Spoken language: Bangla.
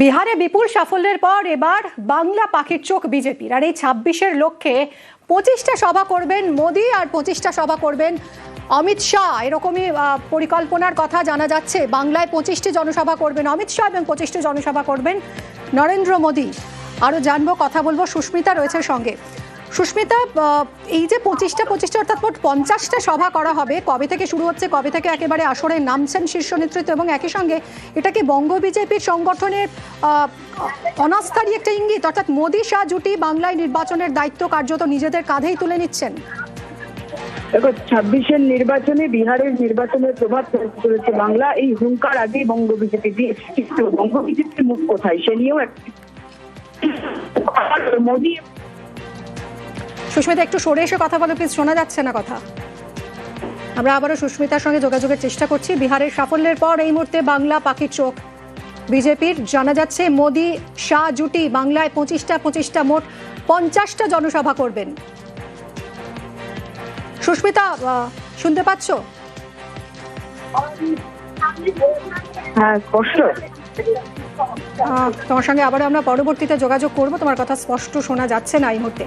বিহারে বিপুল সাফল্যের পর এবার বাংলা পাখির চোখ বিজেপির। আর এই ছাব্বিশের লক্ষ্যে পঁচিশটা সভা করবেন মোদী আর পঁচিশটা সভা করবেন অমিত শাহ। এরকমই পরিকল্পনার কথা জানা যাচ্ছে। বাংলায় পঁচিশটি জনসভা করবেন অমিত শাহ এবং পঁচিশটি জনসভা করবেন নরেন্দ্র মোদী। আরও জানব, কথা বলব। সুস্মিতা রয়েছে সঙ্গে। সুস্মিতা এই যে পঁচিশটা পঁচিশটা অর্থাৎ মোট পঞ্চাশটা সভা করা হবে, কবে থেকে শুরু হচ্ছে, কবে থেকে একেবারে আসরে নামছেন শীর্ষ নেতৃত্ব এবং একই সঙ্গে এটা কি বঙ্গ বিজেপির সংগঠনের অনাস্থারই একটা ইঙ্গিত? অর্থাৎ মোদী, শাহ, জুটি বাংলায় নির্বাচনের দায়িত্ব কার্যত নিজেদের কাঁধেই তুলে নিচ্ছেন। দেখো, ছাব্বিশের নির্বাচনে বিহারের নির্বাচনের প্রভাব চলেছে বাংলা। এই হুঙ্কার আগে বঙ্গ বিজেপি কিন্তু বঙ্গ বিজেপির মুখ কোথায়? সে নিয়েও মোদী সুস্মিতা একটু সরে এসে কথা বলো প্লিজ শোনা যাচ্ছে না কথা। আমরা আবারও সুস্মিতার সঙ্গে যোগাযোগের চেষ্টা করছি। বিহারের সাফল্যের পর এই মুহূর্তে বাংলা পাখির চোখ। বিজেপির জানা যাচ্ছে মোদি শাহ জুটি বাংলায় পঁচিশটা পঁচিশটা মোট পঞ্চাশটা জনসভা করবেন। সুস্মিতা শুনতে পাচ্ছ? হ্যাঁ তোমার সঙ্গে আবারও আমরা পরবর্তীতে যোগাযোগ করব। তোমার কথা স্পষ্ট শোনা যাচ্ছে না এই মুহূর্তে।